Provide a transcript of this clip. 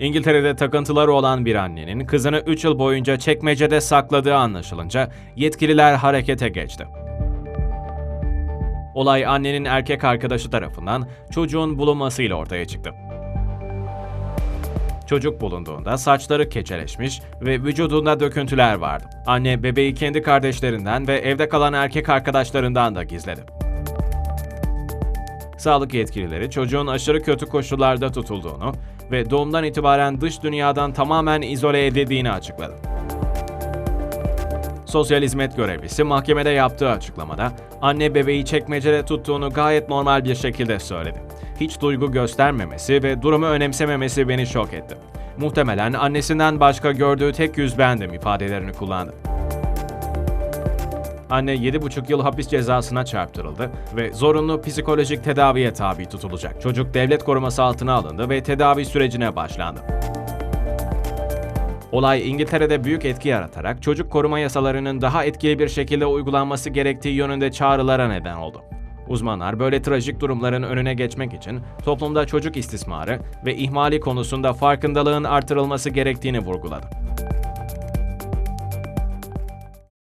İngiltere'de takıntıları olan bir annenin kızını 3 yıl boyunca çekmecede sakladığı anlaşılınca yetkililer harekete geçti. Olay annenin erkek arkadaşı tarafından çocuğun bulunmasıyla ortaya çıktı. Çocuk bulunduğunda saçları keçeleşmiş ve vücudunda döküntüler vardı. Anne bebeği kendi kardeşlerinden ve evde kalan erkek arkadaşlarından da gizledi. Sağlık yetkilileri çocuğun aşırı kötü koşullarda tutulduğunu ve doğumdan itibaren dış dünyadan tamamen izole edildiğini açıkladı. Sosyal hizmet görevlisi mahkemede yaptığı açıklamada anne bebeği çekmecede tuttuğunu gayet normal bir şekilde söyledi. Hiç duygu göstermemesi ve durumu önemsememesi beni şok etti. Muhtemelen annesinden başka gördüğü tek yüz bendim ifadelerini kullandı. Anne 7,5 yıl hapis cezasına çarptırıldı ve zorunlu psikolojik tedaviye tabi tutulacak. Çocuk devlet koruması altına alındı ve tedavi sürecine başlandı. Olay İngiltere'de büyük etki yaratarak çocuk koruma yasalarının daha etkili bir şekilde uygulanması gerektiği yönünde çağrılara neden oldu. Uzmanlar böyle trajik durumların önüne geçmek için toplumda çocuk istismarı ve ihmali konusunda farkındalığın artırılması gerektiğini vurguladı.